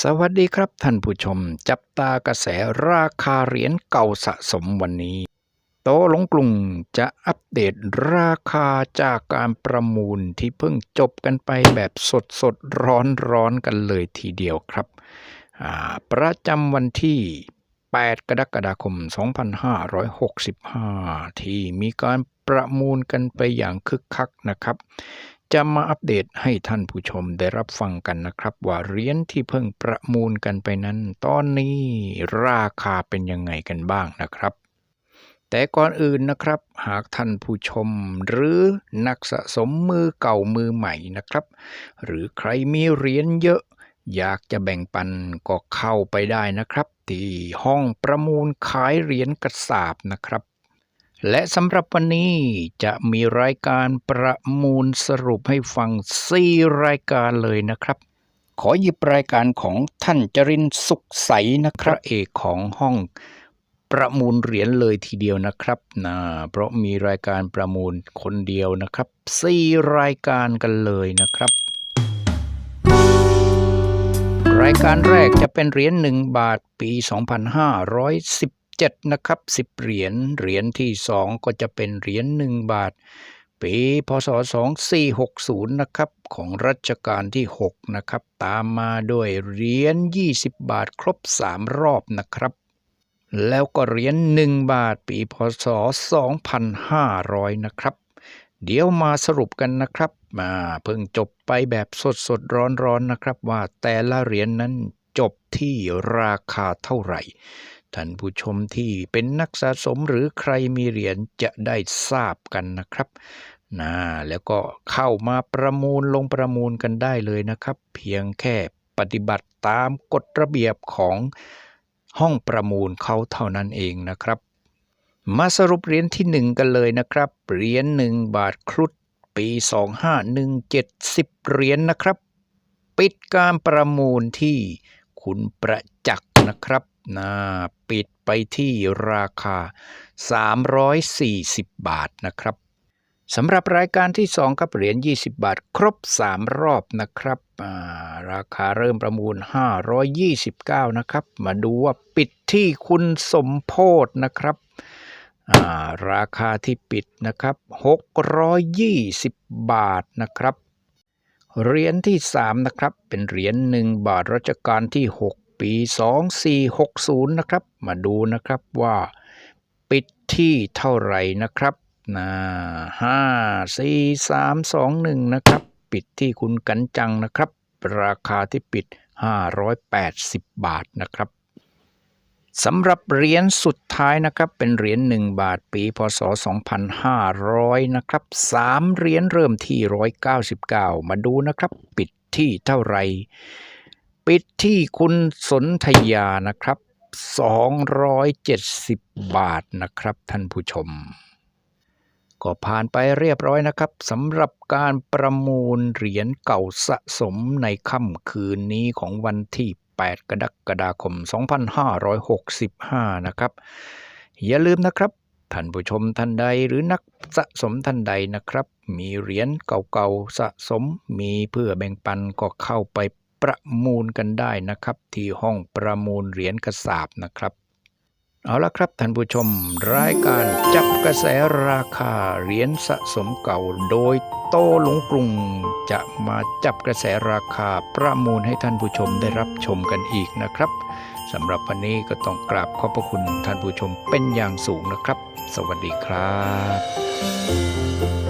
สวัสดีครับท่านผู้ชม จับตากระแสราคาเหรียญเก่าสะสมวันนี้ โตหลงกรุงจะอัปเดตราคาจากการประมูลที่เพิ่งจบกันไปแบบสดสดร้อนร้อนกันเลยทีเดียวครับ ประจำวันที่ 8 กรกฎาคม 2565 ที่มีการประมูลกันไปอย่างคึกคักนะครับ จะมาอัปเดตให้ท่านผู้ชมได้รับฟังกันนะครับ ว่าเหรียญที่เพิ่งประมูลกันไปนั้น ตอนนี้ราคาเป็นยังไงกันบ้างนะครับ แต่ก่อนอื่นนะครับ หากท่านผู้ชม หรือนักสะสมมือเก่ามือใหม่นะครับ หรือใครมีเหรียญเยอะ อยากจะแบ่งปันก็เข้าไปได้นะครับ ที่ห้องประมูลขายเหรียญกระสาบนะครับ และสำหรับวันนี้จะมีรายการประมูลสรุปให้ฟัง 4 รายการเลยนะครับ ขอหยิบรายการของท่านจรินทร์สุขใสนะครับเอกของห้องประมูลเหรียญเลยทีเดียวนะครับนะเพราะมีรายการประมูลคนเดียวนะครับ 4 รายการกันเลยนะครับ รายการแรกจะเป็นเหรียญ1บาทปี 7 นะครับ 10 เหรียญ เหรียญที่ 2 ก็จะเป็นเหรียญ1บาท ปีพศ 2460 นะครับ ของรัชกาลที่ 6 นะครับ ตามมาด้วยเหรียญ 20 บาทครบ 3 รอบนะครับแล้วก็เหรียญ1บาทปีพศ 2500 นะครับ เดี๋ยวมาสรุปกันนะครับ มาเพิ่งจบไปแบบสดสดร้อนร้อนนะครับ ว่าแต่ละเหรียญนนั้นจบที่ราคาเท่าไหร่ ท่านผู้ชมที่เป็นนักสะสมหรือใครมีเหรียญจะได้ทราบกันนะครับนะแล้วก็เข้ามาประมูลลงประมูลกันได้เลยนะครับ เพียงแค่ปฏิบัติตามกฎระเบียบของห้องประมูลเขาเท่านั้นเองนะครับ มาสรุปเหรียญที่หนึ่งกันเลยนะครับ เหรียญหนึ่งบาทครุฑปี 2517 10เหรียญนะครับ ปิดการประมูลที่คุณประจักษ์ นะครับนะปิดไปที่ราคา 340 บาทนะครับสำหรับรายการที่ 2 ครับเหรียญ 20 บาท ครบ 3 รอบนะครับราคาเริ่มประมูล 529 นะครับ มาดูว่าปิดที่คุณสมโพธนะครับราคาที่ปิดนะครับ 620 บาทนะครับ เหรียญที่ 3 นะครับ เป็นเหรียญ1บาทรัชกาลที่ 6 ปี 2460 นะครับ มาดูนะครับว่าปิดที่เท่าไหร่นะครับนะห้าสี่สามสองหนึ่งนะครับ ปิดที่คุณกันจังนะครับ ราคาที่ปิด 580 บาทนะครับสำหรับเหรียญสุดท้ายนะครับ เป็นเหรียญ1บาทปีพศ 2500 นะครับ3เหรียญเริ่มที่ 199 มาดูนะครับ ปิดที่เท่าไหร่ ปิดที่คุณสนธยานะครับ 270 บาทนะครับท่านผู้ชม ก็ผ่านไปเรียบร้อยนะครับสำหรับการประมูลเหรียญเก่าสะสมในค่ำคืนนี้ของวันที่ 8 กรกฎาคม 2565 นะครับ อย่าลืมนะครับท่านผู้ชมท่านใดหรือนักสะสมท่านใดนะครับ มีเหรียญเก่าๆสะสมมีเพื่อแบ่งปันก็เข้าไป ประมูลกันได้นะครับ ที่ห้องประมูลเหรียญกระสาบนะครับเอาละครับท่านผู้ชมรายการจับกระแสราคาเหรียญสะสมเก่า โดยโตหลงกรุง จะมาจับกระแสราคาประมูลให้ท่านผู้ชมได้รับชมกันอีกนะครับสำหรับวันนี้ก็ต้องกราบขอบพระคุณท่านผู้ชมเป็นอย่างสูงนะครับ สวัสดีครับ